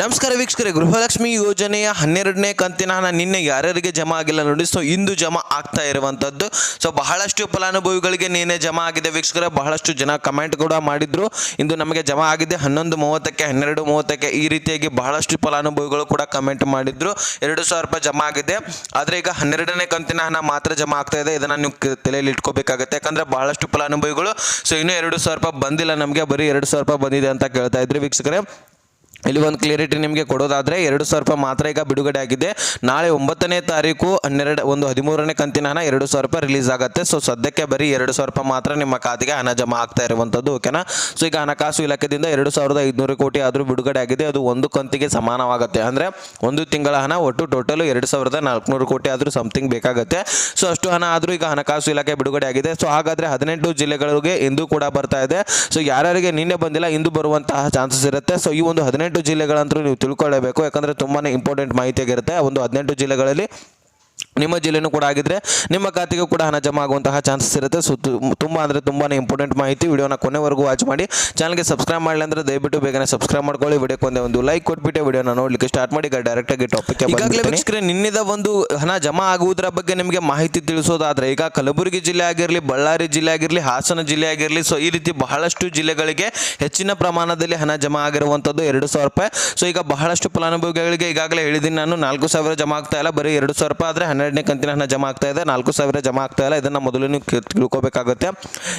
ನಮಸ್ಕಾರ ವೀಕ್ಷಕರೇ, ಗೃಹಲಕ್ಷ್ಮಿ ಯೋಜನೆಯ ಹನ್ನೆರಡನೇ ಕಂತಿನ ಹಣ ನಿನ್ನೆ ಯಾರ್ಯಾರಿಗೆ ಜಮಾ ಆಗಿಲ್ಲ ನೋಡಿ ಸೊ ಇಂದು ಜಮಾ ಆಗ್ತಾ ಇರುವಂಥದ್ದು ಸೊ ಬಹಳಷ್ಟು ಫಲಾನುಭವಿಗಳಿಗೆ ನಿನ್ನೆ ಜಮಾ ಆಗಿದೆ ವೀಕ್ಷಕರೇ, ಬಹಳಷ್ಟು ಜನ ಕಮೆಂಟ್ ಕೂಡ ಮಾಡಿದ್ರು. ಇಂದು ನಮಗೆ ಜಮಾ ಆಗಿದೆ, ಹನ್ನೊಂದು ಮೂವತ್ತಕ್ಕೆ, ಹನ್ನೆರಡು ಮೂವತ್ತಕ್ಕೆ ಈ ರೀತಿಯಾಗಿ ಬಹಳಷ್ಟು ಫಲಾನುಭವಿಗಳು ಕೂಡ ಕಮೆಂಟ್ ಮಾಡಿದ್ರು. ಎರಡು ಸಾವಿರ ರೂಪಾಯಿ ಜಮಾ ಆಗಿದೆ. ಆದರೆ ಈಗ ಹನ್ನೆರಡನೇ ಕಂತಿನ ಹಣ ಮಾತ್ರ ಜಮಾ ಆಗ್ತಾ ಇದೆ. ಇದನ್ನು ನೀವು ತಲೆಯಲ್ಲಿ ಇಟ್ಕೋಬೇಕಾಗುತ್ತೆ. ಯಾಕಂದರೆ ಬಹಳಷ್ಟು ಫಲಾನುಭವಿಗಳು ಸೊ ಇನ್ನೂ ಎರಡು ಸಾವಿರ ರೂಪಾಯಿ ಬಂದಿಲ್ಲ ನಮಗೆ, ಬರೀ ಎರಡು ಸಾವಿರ ರೂಪಾಯಿ ಬಂದಿದೆ ಅಂತ ಕೇಳ್ತಾ ಇದ್ರಿ ವೀಕ್ಷಕರೇ. ಇಲ್ಲಿ ಒಂದು ಕ್ಲಿಯರಿಟಿ ನಿಮಗೆ ಕೊಡೋದಾದರೆ ಎರಡು ಸಾವಿರ ರೂಪಾಯಿ ಮಾತ್ರ ಈಗ ಬಿಡುಗಡೆ ಆಗಿದೆ. ನಾಳೆ ಒಂಬತ್ತನೇ ತಾರೀಕು ಹನ್ನೆರಡು, ಒಂದು ಹದಿಮೂರನೇ ಕಂತಿನ ಹಣ ಎರಡು ಸಾವಿರ ರೂಪಾಯಿ ರಿಲೀಸ್ ಆಗುತ್ತೆ. ಸೊ ಸದ್ಯಕ್ಕೆ ಬರೀ ಎರಡು ಸಾವಿರ ರೂಪಾಯಿ ಮಾತ್ರ ನಿಮ್ಮ ಖಾತೆಗೆ ಹಣ ಜಮಾ ಆಗ್ತಾ ಇರುವಂಥದ್ದು ಓಕೆನಾ ಸೊ ಈಗ ಹಣಕಾಸು ಇಲಾಖೆಯಿಂದ ಎರಡು ಸಾವಿರದ ಐದುನೂರು ಕೋಟಿ ಆದರೂ ಬಿಡುಗಡೆ ಆಗಿದೆ. ಅದು ಒಂದು ಕಂತಿಗೆ ಸಮಾನವಾಗುತ್ತೆ. ಅಂದರೆ ಒಂದು ತಿಂಗಳ ಹಣ ಒಟ್ಟು ಟೋಟಲ್ ಎರಡು ಸಾವಿರದ ನಾಲ್ಕುನೂರು ಕೋಟಿ ಆದರೂ ಸಮಥಿಂಗ್ ಬೇಕಾಗುತ್ತೆ. ಸೊ ಅಷ್ಟು ಹಣ ಆದರೂ ಈಗ ಹಣಕಾಸು ಇಲಾಖೆ ಬಿಡುಗಡೆ ಆಗಿದೆ. ಸೊ ಹಾಗಾದರೆ ಹದಿನೆಂಟು ಜಿಲ್ಲೆಗಳಿಗೆ ಇಂದು ಕೂಡ ಬರ್ತಾ ಇದೆ. ಸೊ ಯಾರ್ಯಾರಿಗೆ ನಿನ್ನೆ ಬಂದಿಲ್ಲ, ಇಂದು ಬರುವಂತಹ ಚಾನ್ಸಸ್ ಇರುತ್ತೆ. ಸೊ ಈ ಒಂದು ಹದಿನೆಂಟು ಜಿಲ್ಲೆಗಳಂತೂ ನೀವು ತಿಳ್ಕೊಳ್ಳೇಬೇಕು ಯಾಕಂದರೆ ತುಂಬಾ ಇಂಪಾರ್ಟೆಂಟ್ ಮಾಹಿತಿಯಾಗಿರುತ್ತೆ. ಒಂದು ಹದಿನೆಂಟು ಜಿಲ್ಲೆಗಳಲ್ಲಿ ನಿಮ್ಮ ಜಿಲ್ಲೆನೂ ಕೂಡ ಆಗಿದ್ರೆ ನಿಮ್ಮ ಖಾತೆಗೂ ಕೂಡ ಹಣ ಜಮಾ ಆಗುವಂತಹ ಚಾನ್ಸಸ್ ಇರುತ್ತೆ. ಸೊ ತುಂಬ ಅಂದರೆ ತುಂಬಾ ಇಂಪಾರ್ಟೆಂಟ್ ಮಾಹಿತಿ ವಿಡಿಯೋನ ಕೊನೆವರೆಗೂ ವಾಚ್ ಮಾಡಿ. ಚಾನಲ್ಗೆ ಸಬ್ಸ್ಕ್ರೈಬ್ ಮಾಡಲಿ ಅಂದರೆ ದಯವಿಟ್ಟು ಬೇಗನೆ ಸಬ್ಸ್ಕ್ರೈಬ್ ಮಾಡ್ಕೊಳ್ಳಿ. ವಿಡಿಯೋಕ್ಕೆ ಒಂದೇ ಲೈಕ್ ಕೊಟ್ಬಿಟ್ಟು ವಿಡಿಯೋನ ನೋಡ್ಲಿಕ್ಕೆ ಸ್ಟಾರ್ಟ್ ಮಾಡಿ. ಈಗ ಡೈರೆಕ್ಟಾಗಿ ಟಾಪಿಕ್ ಈಗಾಗಲೇ ನಿನ್ನೆದ ಒಂದು ಹಣ ಜಮಾ ಆಗುವುದರ ಬಗ್ಗೆ ನಿಮಗೆ ಮಾಹಿತಿ ತಿಳಿಸೋದಾದ್ರೆ, ಈಗ ಕಲಬುರಗಿ ಜಿಲ್ಲೆ ಆಗಿರಲಿ, ಬಳ್ಳಾರಿ ಜಿಲ್ಲೆ ಆಗಿರಲಿ, ಹಾಸನ ಜಿಲ್ಲೆ ಆಗಿರಲಿ ಸೊ ಈ ರೀತಿ ಬಹಳಷ್ಟು ಜಿಲ್ಲೆಗಳಿಗೆ ಹೆಚ್ಚಿನ ಪ್ರಮಾಣದಲ್ಲಿ ಹಣ ಜಮಾ ಆಗಿರುವಂಥದ್ದು ಎರಡು ರೂಪಾಯಿ. ಸೊ ಈಗ ಬಹಳಷ್ಟು ಫಲಾನುಭವಿಗಳಿಗೆ ಈಗಾಗಲೇ ಹೇಳಿದ್ದೀನಿ ನಾನು, ನಾಲ್ಕು ಸಾವಿರ ಜಮಾ ಆಗ್ತಾ ಇಲ್ಲ. ಬರೀ ಎರಡು ಸಾವಿರ ರೂಪಾಯಿ ಆದರೆ ಹನ್ನೆರಡನೇ ಕಂತಿನ ಹಣ ಜಮಾ ಆಗ್ತಾ ಇದೆ. ನಾಲ್ಕು ಸಾವಿರ ಜಮಾ ಆಗ್ತಾ ಇಲ್ಲ. ಇದನ್ನು ಮೊದಲು ನೀವು ತಿಳ್ಕೊಬೇಕಾಗುತ್ತೆ.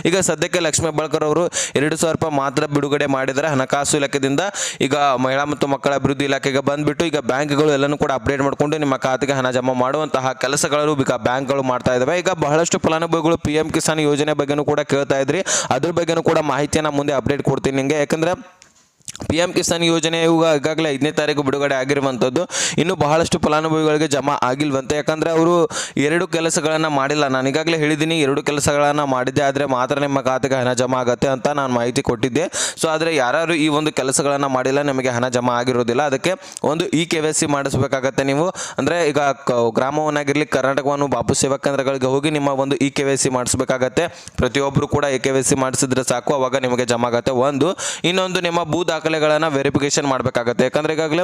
ಈಗ ಸದ್ಯಕ್ಕೆ ಲಕ್ಷ್ಮೀ ಹೆಬ್ಬಾಳ್ಕರ್ ಅವರು ಎರಡು ಸಾವಿರ ರೂಪಾಯಿ ಮಾತ್ರ ಬಿಡುಗಡೆ ಮಾಡಿದರೆ ಹಣಕಾಸು ಇಲಾಖೆಯಿಂದ ಈಗ ಮಹಿಳಾ ಮತ್ತು ಮಕ್ಕಳ ಅಭಿವೃದ್ಧಿ ಇಲಾಖೆಗೆ ಬಂದ್ಬಿಟ್ಟು ಈಗ ಬ್ಯಾಂಕ್ಗಳು ಎಲ್ಲನೂ ಕೂಡ ಅಪ್ಡೇಟ್ ಮಾಡಿಕೊಂಡು ನಿಮ್ಮ ಖಾತೆಗೆ ಹಣ ಜಮಾ ಮಾಡುವಂತಹ ಕೆಲಸಗಳು ಈಗ ಬ್ಯಾಂಕ್ಗಳು ಮಾಡ್ತಾ ಇದ್ದಾವೆ ಈಗ ಬಹಳಷ್ಟು ಫಲಾನುಭವಿಗಳು ಪಿ ಎಂ ಕಿಸಾನ್ ಯೋಜನೆ ಬಗ್ಗೆನೂ ಕೂಡ ಕೇಳ್ತಾ ಇದ್ರಿ. ಅದ್ರ ಬಗ್ಗೆನೂ ಕೂಡ ಮಾಹಿತಿಯನ್ನು ಮುಂದೆ ಅಪ್ಡೇಟ್ ಕೊಡ್ತೀನಿ ನಿಮಗೆ. ಯಾಕಂದ್ರೆ ಪಿ ಎಂ ಕಿಸಾನ್ ಯೋಜನೆ ಇವಾಗ ಈಗಾಗಲೇ ಐದನೇ ತಾರೀಕು ಬಿಡುಗಡೆ ಆಗಿರುವಂಥದ್ದು. ಇನ್ನು ಬಹಳಷ್ಟು ಫಲಾನುಭವಿಗಳಿಗೆ ಜಮಾ ಆಗಿಲ್ವಂತೆ. ಯಾಕಂದರೆ ಅವರು ಎರಡು ಕೆಲಸಗಳನ್ನು ಮಾಡಿಲ್ಲ. ನಾನು ಈಗಾಗಲೇ ಹೇಳಿದ್ದೀನಿ, ಎರಡು ಕೆಲಸಗಳನ್ನು ಮಾಡಿದ್ದೆ. ಆದರೆ ಮಾತ್ರ ನಿಮ್ಮ ಖಾತೆಗೆ ಹಣ ಜಮಾ ಆಗುತ್ತೆ ಅಂತ ನಾನು ಮಾಹಿತಿ ಕೊಟ್ಟಿದ್ದೆ. ಸೊ ಆದರೆ ಯಾರು ಈ ಒಂದು ಕೆಲಸಗಳನ್ನು ಮಾಡಿಲ್ಲ, ನಿಮಗೆ ಹಣ ಜಮಾ ಆಗಿರೋದಿಲ್ಲ. ಅದಕ್ಕೆ ಒಂದು ಇ ಕೆ ಸಿ ಮಾಡಿಸ್ಬೇಕಾಗತ್ತೆ ನೀವು. ಅಂದರೆ ಈಗ ಗ್ರಾಮವನ್ನಾಗಿರಲಿ, ಕರ್ನಾಟಕವನ್ನು ಬಾಪು ಸೇವಾ ಕೇಂದ್ರಗಳಿಗೆ ಹೋಗಿ ನಿಮ್ಮ ಒಂದು ಇ ಕೆ ಸಿ ಮಾಡಿಸ್ಬೇಕಾಗತ್ತೆ. ಪ್ರತಿಯೊಬ್ಬರು ಕೂಡ ಇ ಕೆ ಸಿ ಮಾಡಿಸಿದ್ರೆ ಸಾಕು. ಅವಾಗ ನಿಮಗೆ ಜಮಾ ಆಗುತ್ತೆ. ಒಂದು, ಇನ್ನೊಂದು ನಿಮ್ಮ ಭೂ ದಾಖಲೆಗಳನ್ನು ವೆರಿಫಿಕೇಶನ್ ಮಾಡಬೇಕಾಗತ್ತೆ. ಯಾಕಂದರೆ ಈಗಾಗಲೇ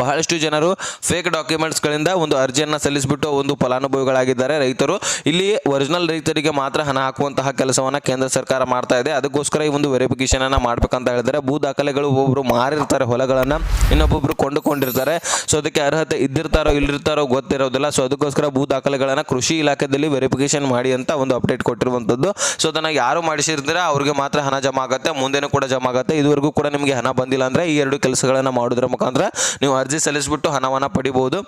ಬಹಳಷ್ಟು ಜನರು ಫೇಕ್ ಡಾಕ್ಯುಮೆಂಟ್ಸ್ಗಳಿಂದ ಒಂದು ಅರ್ಜಿಯನ್ನು ಸಲ್ಲಿಸಿಬಿಟ್ಟು ಒಂದು ಫಲಾನುಭವಿಗಳಾಗಿದ್ದಾರೆ. ರೈತರು ಇಲ್ಲಿ ಒರಿಜಿನಲ್ ರೈತರಿಗೆ ಮಾತ್ರ ಹಣ ಹಾಕುವಂತಹ ಕೆಲಸವನ್ನು ಕೇಂದ್ರ ಸರ್ಕಾರ ಮಾಡ್ತಾ ಇದೆ. ಅದಕ್ಕೋಸ್ಕರ ಈ ಒಂದು ವೆರಿಫಿಕೇಷನನ್ನು ಮಾಡ್ಬೇಕಂತ ಹೇಳಿದರೆ ಭೂ ದಾಖಲೆಗಳು ಒಬ್ಬರು ಮಾರಿರ್ತಾರೆ, ಹೊಲಗಳನ್ನು ಇನ್ನೊಬ್ಬೊಬ್ಬರು ಕೊಂಡುಕೊಂಡಿರ್ತಾರೆ. ಸೊ ಅದಕ್ಕೆ ಅರ್ಹತೆ ಇದ್ದಿರ್ತಾರೋ ಇಲ್ಲಿರ್ತಾರೋ ಗೊತ್ತಿರೋದಿಲ್ಲ. ಸೊ ಅದಕ್ಕೋಸ್ಕರ ಭೂ ದಾಖಲೆಗಳನ್ನು ಕೃಷಿ ಇಲಾಖೆಯಲ್ಲಿ ವೆರಿಫಿಕೇಶನ್ ಮಾಡಿ ಅಂತ ಒಂದು ಅಪ್ಡೇಟ್ ಕೊಟ್ಟಿರುವಂಥದ್ದು. ಸೊ ಅದನ್ನು ಯಾರು ಮಾಡಿಸಿರ್ತೀರ, ಅವ್ರಿಗೆ ಮಾತ್ರ ಹಣ ಜಮಾ ಆಗುತ್ತೆ ಮುಂದೆನೂ ಕೂಡ ಜಮಾ ಆಗುತ್ತೆ ಇದುವರೆಗೂ ಕೂಡ ನಿಮಗೆ ಹಣ ಬಂದಿಲ್ಲ ಅಂದರೆ ಈ ಎರಡು ಕೆಲಸಗಳನ್ನು ಮಾಡೋದ್ರ ಮುಖಾಂತರ ನೀವು ಅರ್ಜಿ ಸಲ್ಲಿಸಿಬಿಟ್ಟು ಹಣವನ್ನು ಪಡಿಬೋದು.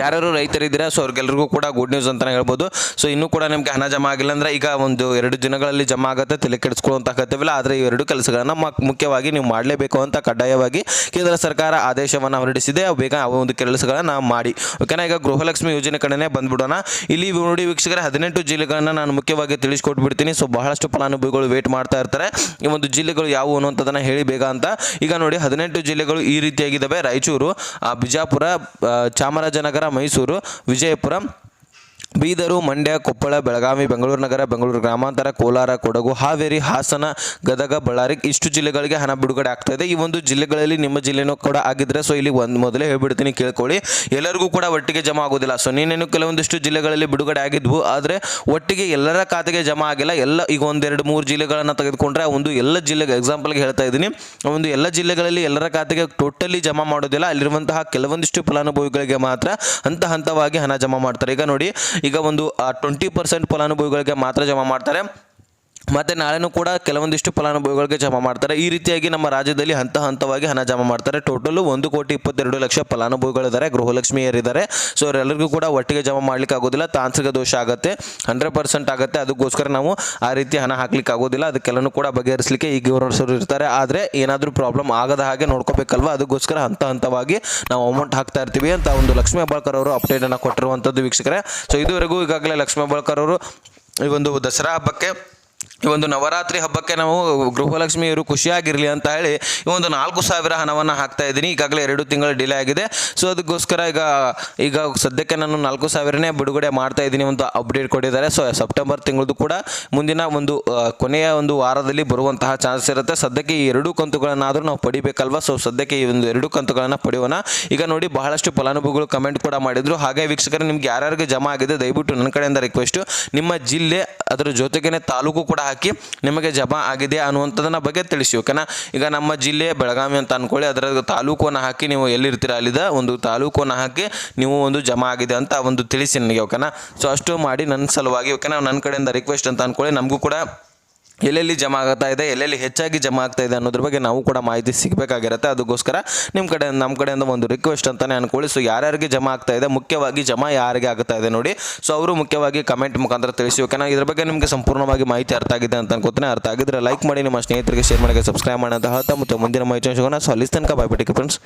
ಯಾರ್ಯಾರು ರೈತರಿದ್ದೀರಾ ಸೊ ಅವ್ರಿಗೆಲ್ರಿಗೂ ಕೂಡ ಗುಡ್ ನ್ಯೂಸ್ ಅಂತಲೇ ಹೇಳ್ಬೋದು. ಸೊ ಇನ್ನೂ ಕೂಡ ನಿಮಗೆ ಹಣ ಜಮಾ ಆಗಿಲ್ಲ ಅಂದರೆ ಈಗ ಒಂದು ಎರಡು ದಿನಗಳಲ್ಲಿ ಜಮಾ ಆಗುತ್ತೆ ತಲೆ ಕೆಡಿಸ್ಕೊಳ್ಳುವಂಥ ಕರ್ತವ್ಯವಿಲ್ಲ ಆದರೆ ಈ ಎರಡು ಕೆಲಸಗಳನ್ನು ಮುಖ್ಯವಾಗಿ ನೀವು ಮಾಡಲೇಬೇಕು ಅಂತ ಕಡ್ಡಾಯವಾಗಿ ಕೇಂದ್ರ ಸರ್ಕಾರ ಆದೇಶವನ್ನು ಹೊರಡಿಸಿದೆ. ಬೇಗ ಆ ಒಂದು ಕೆಲಸಗಳನ್ನು ಮಾಡಿ. ಓಕೆನಾ ಈಗ ಗೃಹಲಕ್ಷ್ಮಿ ಯೋಜನೆ ಕಡೆನೇ ಬಂದ್ಬಿಡೋಣ. ಇಲ್ಲಿ ನೋಡಿ ವೀಕ್ಷಕರ ಹದಿನೆಂಟು ಜಿಲ್ಲೆಗಳನ್ನು ನಾನು ಮುಖ್ಯವಾಗಿ ತಿಳಿಸ್ಕೊಟ್ಬಿಡ್ತೀನಿ. ಸೊ ಬಹಳಷ್ಟು ಫಲಾನುಭವಿಗಳು ವೇಟ್ ಮಾಡ್ತಾ ಇರ್ತಾರೆ. ಈ ಒಂದು ಜಿಲ್ಲೆಗಳು ಯಾವುವು ಅನ್ನುವಂಥದ್ದನ್ನು ಹೇಳಿ ಬೇಗ ಅಂತ. ಈಗ ನೋಡಿ ಹದಿನೆಂಟು ಜಿಲ್ಲೆಗಳು ಈ ರೀತಿಯಾಗಿದ್ದಾವೆ. ರಾಯಚೂರು ಬಿಜಾಪುರ ಆ, ಚಾಮರಾಜನಗರ ಮೈಸೂರು ವಿಜಯಪುರ ಬೀದರು, ಮಂಡ್ಯ, ಕೊಪ್ಪಳ, ಬೆಳಗಾವಿ, ಬೆಂಗಳೂರು ನಗರ, ಬೆಂಗಳೂರು ಗ್ರಾಮಾಂತರ, ಕೋಲಾರ, ಕೊಡಗು, ಹಾವೇರಿ, ಹಾಸನ, ಗದಗ, ಬಳ್ಳಾರಿ ಇಷ್ಟು ಜಿಲ್ಲೆಗಳಿಗೆ ಹಣ ಬಿಡುಗಡೆ ಆಗ್ತಾ ಇದೆ. ಈ ಒಂದು ಜಿಲ್ಲೆಗಳಲ್ಲಿ ನಿಮ್ಮ ಜಿಲ್ಲೆನೂ ಕೂಡ ಆಗಿದ್ರೆ ಸೊ ಇಲ್ಲಿ ಒಂದು ಮೊದಲೇ ಹೇಳ್ಬಿಡ್ತೀನಿ, ಕೇಳ್ಕೊಳ್ಳಿ. ಎಲ್ಲರಿಗೂ ಕೂಡ ಒಟ್ಟಿಗೆ ಜಮಾ ಆಗೋದಿಲ್ಲ. ಸೊ ನೀನೇನು ಕೆಲವೊಂದಿಷ್ಟು ಜಿಲ್ಲೆಗಳಲ್ಲಿ ಬಿಡುಗಡೆ ಆಗಿದ್ವು, ಆದರೆ ಒಟ್ಟಿಗೆ ಎಲ್ಲರ ಖಾತೆಗೆ ಜಮಾ ಆಗಿಲ್ಲ. ಎಲ್ಲ ಈಗ ಒಂದೆರಡು ಮೂರು ಜಿಲ್ಲೆಗಳನ್ನು ತೆಗೆದುಕೊಂಡ್ರೆ ಒಂದು ಎಲ್ಲ ಜಿಲ್ಲೆಗೆ ಎಕ್ಸಾಂಪಲ್ಗೆ ಹೇಳ್ತಾ ಇದ್ದೀನಿ. ಒಂದು ಎಲ್ಲ ಜಿಲ್ಲೆಗಳಲ್ಲಿ ಎಲ್ಲರ ಖಾತೆಗೆ ಟೋಟಲಿ ಜಮಾ ಮಾಡೋದಿಲ್ಲ. ಅಲ್ಲಿರುವಂತಹ ಕೆಲವೊಂದಿಷ್ಟು ಫಲಾನುಭವಿಗಳಿಗೆ ಮಾತ್ರ ಹಂತ ಹಂತವಾಗಿ ಹಣ ಜಮಾ ಮಾಡ್ತಾರೆ. ಈಗ ನೋಡಿ ಈಗ ಒಂದು ಟ್ವೆಂಟಿ ಪರ್ಸೆಂಟ್ ಫಲಾನುಭವಿಗಳಿಗೆ ಮಾತ್ರ ಜಮಾ ಮಾಡ್ತಾರೆ. ಮತ್ತು ನಾಳೆನೂ ಕೂಡ ಕೆಲವೊಂದಿಷ್ಟು ಫಲಾನುಭವಿಗಳಿಗೆ ಜಮಾ ಮಾಡ್ತಾರೆ. ಈ ರೀತಿಯಾಗಿ ನಮ್ಮ ರಾಜ್ಯದಲ್ಲಿ ಹಂತ ಹಂತವಾಗಿ ಹಣ ಜಮಾ ಮಾಡ್ತಾರೆ. ಟೋಟಲು ಒಂದು ಕೋಟಿ ಇಪ್ಪತ್ತೆರಡು ಲಕ್ಷ ಫಲಾನುಭವಿಗಳಿದ್ದಾರೆ. ಗೃಹಲಕ್ಷ್ಮಿಯರಿದ್ದಾರೆ. ಸೊ ಅವರೆಲ್ಲರಿಗೂ ಕೂಡ ಒಟ್ಟಿಗೆ ಜಮಾ ಮಾಡ್ಲಿಕ್ಕೆ ಆಗೋದಿಲ್ಲ. ತಾಂತ್ರಿಕ ದೋಷ ಆಗುತ್ತೆ. ಹಂಡ್ರೆಡ್ ಪರ್ಸೆಂಟ್ ಆಗುತ್ತೆ. ಅದಕ್ಕೋಸ್ಕರ ನಾವು ಆ ರೀತಿ ಹಣ ಹಾಕ್ಲಿಕ್ಕೆ ಆಗೋದಿಲ್ಲ. ಅದಕ್ಕೆಲ್ಲನೂ ಕೂಡ ಬಗೆಹರಿಸಲಿಕ್ಕೆ ಈಗ ಇವರು ಇರ್ತಾರೆ. ಆದರೆ ಏನಾದರೂ ಪ್ರಾಬ್ಲಮ್ ಆಗದ ಹಾಗೆ ನೋಡ್ಕೋಬೇಕಲ್ವ? ಅದಕ್ಕೋಸ್ಕರ ಹಂತ ಹಂತವಾಗಿ ನಾವು ಅಮೌಂಟ್ ಹಾಕ್ತಾ ಇರ್ತೀವಿ ಅಂತ ಒಂದು ಲಕ್ಷ್ಮೀ ಹೆಬ್ಬಾಳ್ಕರ್ ಅವರು ಅಪ್ಡೇಟನ್ನು ಕೊಟ್ಟಿರುವಂಥದ್ದು ವೀಕ್ಷಕರೇ. ಸೊ ಇದುವರೆಗೂ ಈಗಾಗಲೇ ಲಕ್ಷ್ಮೀ ಹೆಬ್ಬಾಳ್ಕರ್ ಅವರು ಈ ಒಂದು ದಸರಾ ಹಬ್ಬಕ್ಕೆ ಈ ಒಂದು ನವರಾತ್ರಿ ಹಬ್ಬಕ್ಕೆ ನಾವು ಗೃಹಲಕ್ಷ್ಮಿಯವರು ಖುಷಿಯಾಗಿರಲಿ ಅಂತ ಹೇಳಿ ಈ ಒಂದು ನಾಲ್ಕು ಸಾವಿರ ಹಣವನ್ನು ಹಾಕ್ತಾ ಇದ್ದೀನಿ. ಈಗಾಗಲೇ ಎರಡು ತಿಂಗಳು ಡಿಲೇ ಆಗಿದೆ. ಸೊ ಅದಕ್ಕೋಸ್ಕರ ಈಗ ಈಗ ಸದ್ಯಕ್ಕೆ ನಾನು ನಾಲ್ಕು ಸಾವಿರನೇ ಬಿಡುಗಡೆ ಮಾಡ್ತಾ ಇದ್ದೀನಿ ಒಂದು ಅಪ್ಡೇಟ್ ಕೊಟ್ಟಿದ್ದಾರೆ. ಸೊ ಸೆಪ್ಟೆಂಬರ್ ತಿಂಗಳದ್ದು ಕೂಡ ಮುಂದಿನ ಒಂದು ಕೊನೆಯ ಒಂದು ವಾರದಲ್ಲಿ ಬರುವಂತಹ ಚಾನ್ಸ್ ಇರುತ್ತೆ. ಸದ್ಯಕ್ಕೆ ಈ ಎರಡು ಕಂತುಗಳನ್ನಾದರೂ ನಾವು ಪಡಿಬೇಕಲ್ವಾ? ಸೊ ಸದ್ಯಕ್ಕೆ ಈ ಒಂದು ಎರಡು ಕಂತುಗಳನ್ನು ಪಡೆಯೋಣ. ಈಗ ನೋಡಿ, ಬಹಳಷ್ಟು ಫಲಾನುಭವಿಗಳು ಕಮೆಂಟ್ ಕೂಡ ಮಾಡಿದ್ರು. ಹಾಗೆ ವೀಕ್ಷಕರು, ನಿಮ್ಗೆ ಯಾರ್ಯಾರಿಗೆ ಜಮಾ ಆಗಿದೆ, ದಯವಿಟ್ಟು ನನ್ನ ಕಡೆಯಿಂದ ರಿಕ್ವೆಸ್ಟು ನಿಮ್ಮ ಜಿಲ್ಲೆ, ಅದರ ಜೊತೆಗೇನೆ ತಾಲೂಕು ಕೂಡ ಹಾಕಿ ನಿಮಗೆ ಜಮಾ ಆಗಿದೆ ಅನ್ನುವಂಥದ್ದನ್ನ ಬಗ್ಗೆ ತಿಳಿಸಿ, ಓಕೆನಾ? ಈಗ ನಮ್ಮ ಜಿಲ್ಲೆ ಬೆಳಗಾವಿ ಅಂತ ಅನ್ಕೊಳ್ಳಿ, ಅದರ ತಾಲೂಕನ್ನು ಹಾಕಿ ನೀವು ಎಲ್ಲಿರ್ತೀರ? ಅಲ್ಲಿದ ಒಂದು ತಾಲೂಕನ್ನು ಹಾಕಿ ನೀವು ಒಂದು ಜಮಾ ಆಗಿದೆ ಅಂತ ಒಂದು ತಿಳಿಸಿ ನನಗೆ, ಓಕೆನಾ? ಸೊ ಅಷ್ಟು ಮಾಡಿ ನನ್ನ ಸಲುವಾಗಿ, ಓಕೆನಾ? ನನ್ನ ಕಡೆಯಿಂದ ರಿಕ್ವೆಸ್ಟ್ ಅಂತ ಅನ್ಕೊಳ್ಳಿ, ನಮಗೂ ಕೂಡ ಎಲ್ಲೆಲ್ಲಿ ಜಮಾ ಆಗ್ತಾ ಇದೆ, ಎಲ್ಲೆಲ್ಲಿ ಹೆಚ್ಚಾಗಿ ಜಮಾ ಆಗ್ತಾ ಇದೆ ಅನ್ನೋದ್ರ ಬಗ್ಗೆ ನಾವು ಕೂಡ ಮಾಹಿತಿ ಸಿಗಬೇಕಾಗಿರುತ್ತೆ. ಅದಕ್ಕೋಸ್ಕರ ನಿಮ್ಮ ಕಡೆ ನಮ್ಮ ಕಡೆಯಿಂದ ಒಂದು ರಿಕ್ವೆಸ್ಟ್ ಅಂತಲೇ ಅನ್ಕೊಳ್ಳಿ. ಸೊ ಯಾರ್ಯಾರಿಗೆ ಜಮಾ ಆಗ್ತಾ ಇದೆ, ಮುಖ್ಯವಾಗಿ ಜಮಾ ಯಾರಿಗೆ ಆಗ್ತಾ ಇದೆ ನೋಡಿ. ಸೊ ಅವರು ಮುಖ್ಯವಾಗಿ ಕಮೆಂಟ್ ಮುಖಾಂತರ ತಿಳಿಸಿ ಓಕೆನಾ ಇದ್ರ ಬಗ್ಗೆ ನಿಮಗೆ ಸಂಪೂರ್ಣವಾಗಿ ಮಾಹಿತಿ ಅರ್ಥ ಆಗಿದೆ ಅಂತ ಅನ್ಕೋತೀನಿ. ಅರ್ಥ ಆಗಿದ್ರೆ ಲೈಕ್ ಮಾಡಿ, ನಿಮ್ಮ ಸ್ನೇಹಿತರಿಗೆ ಶೇರ್ ಮಾಡಿ ಸಬ್ಸ್ಕ್ರೈಬ್ ಮಾಡಿ ಅಂತ ಹೇಳ್ತಾ, ಮತ್ತು ಮುಂದಿನ ಮಾಹಿತಿ ಸೊ ಅಲ್ಲಿ ತನಕ ಬಾಯ್ಬಿಟ್ಟಿಗೆ ಫ್ರೆಂಡ್ಸ್